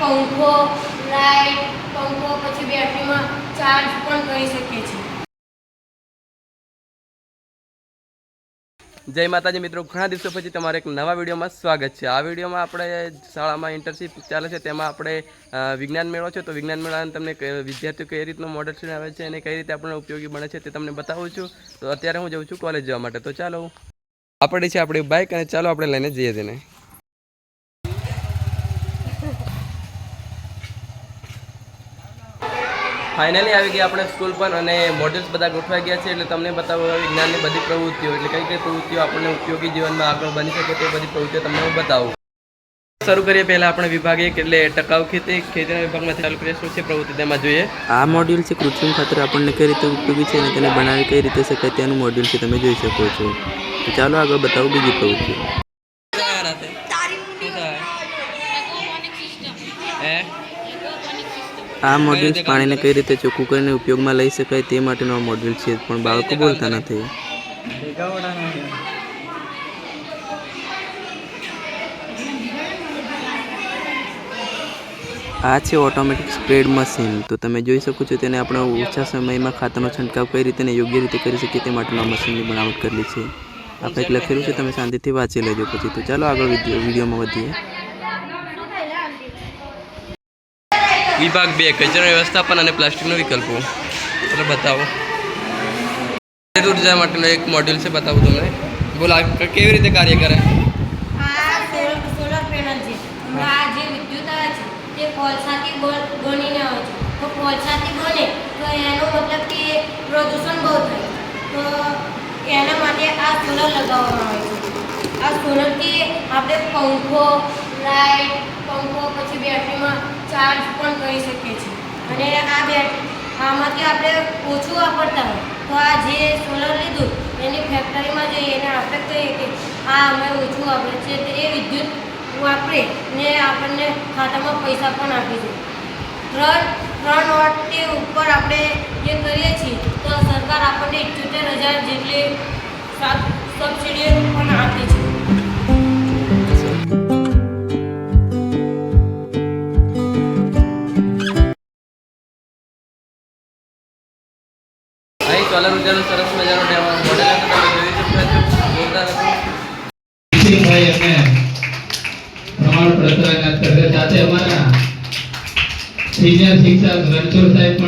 પંખો લાઇટ પંખો પછી બેટરીમાં ચાર્જ પણ કરી શકીએ છીએ. જય માતાજી મિત્રો, ઘણા દિવસો પછી તમારે એક નવા વિડીયોમાં સ્વાગત છે. આ વિડીયોમાં આપણે શાળામાં ઇન્ટર્નશીપ ચાલે છે, તેમાં આપણે વિજ્ઞાન મેળો છે, તો વિજ્ઞાન મેળાને તમને વિદ્યાર્થીઓ કઈ રીતનું મોડલ આવે છે અને કઈ રીતે આપણને ઉપયોગી બને છે તે તમને બતાવું છું. તો અત્યારે હું જાઉં છું કોલેજ જવા માટે. તો ચાલો, આપણે છે આપણી બાઇક અને ચાલો આપણે લઈને જઈએ તેને. ફાઇનલી આવી ગયા આપણે સ્કૂલ પર અને મોડલ્સ બધા ગોઠવાઈ ગયા છે એટલે તમને બતાવો વિજ્ઞાનની બધી પ્રવૃત્તિઓ એટલે કઈ કઈ પ્રવૃત્તિઓ આપણને ઉપયોગી જીવનમાં આગળ બની શકે તે બધી પ્રવૃત્તિઓ તમને હું બતાવું. શરૂ કરીએ પહેલા આપણે વિભાગ એક એટલે ટકાઉ ખેતી ખેતીના વિભાગમાં ચાલુ કરીએ શું છે પ્રવૃત્તિ તેમાં જોઈએ. આ મોડ્યુલ છે કૃત્રિમ ખાતર આપણને કઈ રીતે ઉપયોગી છે અને તેને બનાવી કઈ રીતે શકાય તેનું મોડ્યુલ છે તમે જોઈ શકો છો. તો ચાલો આગળ બતાવું બીજી પ્રવૃત્તિ આ મોડ્યુલ્સ પાણીને કઈ રીતે ચોખ્ખું કરીને ઉપયોગમાં લઈ શકાય તે માટેનો આ મોડ્યુલ છે, પણ બાળકો બોલતા નથી. આ છે ઓટોમેટિક સ્પ્રેડ મશીન. તો તમે જોઈ શકો છો તેને આપણે ઓછા સમયમાં ખાતરનો છંટકાવ કઈ રીતે યોગ્ય રીતે કરી શકીએ તે માટેનો મશીનની બનાવટ કરેલી છે. આ કંઈક લખેલું છે, તમે શાંતિથી વાંચી લેજો પછી. તો ચાલો આગળ વિડીયો- વિડીયોમાં વધીએ. વિભાગ બે, કચરા વ્યવસ્થાપન અને પ્લાસ્ટિકનો વિકલ્પો. એટલે બતાવો. ઊર્જા માટેનો એક મોડ્યુલ છે, બતાવું તમને. બોલો કેવી રીતે કાર્ય કરે? એનો માટે આ સોલર લગાવવામાં આવે છે. આ સોલરથી આપણે પંખો, લાઈટ પંખો પછી બેટરીમાં ચાર્જ પણ કરી શકીએ છીએ. અને આ બેટરી આમાંથી આપણે ઓછું વાપરતા હોય તો આ જે સોલર લીધું એની ફેક્ટરીમાં જઈએ એને આપણે કહીએ કે આ અમે ઓછું વાપરે છે તો એ વિદ્યુત વાપરે ને આપણને ખાતામાં પૈસા પણ આપી દે. ત્રણ ત્રણ વોટની ઉપર આપણે જે કરીએ છીએ તો સરકાર આપણને ઇઠ્યોતેર હજાર જેટલી સબ- સબસિડી પણ આપે છે.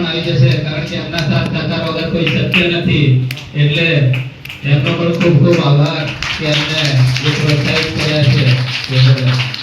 આવી જશે, કારણ કે એમના કોઈ શક્ય નથી. એટલે એમનો પણ ખૂબ ખૂબ આભાર કે અમને જે પ્રોત્સાહિત કર્યા છે.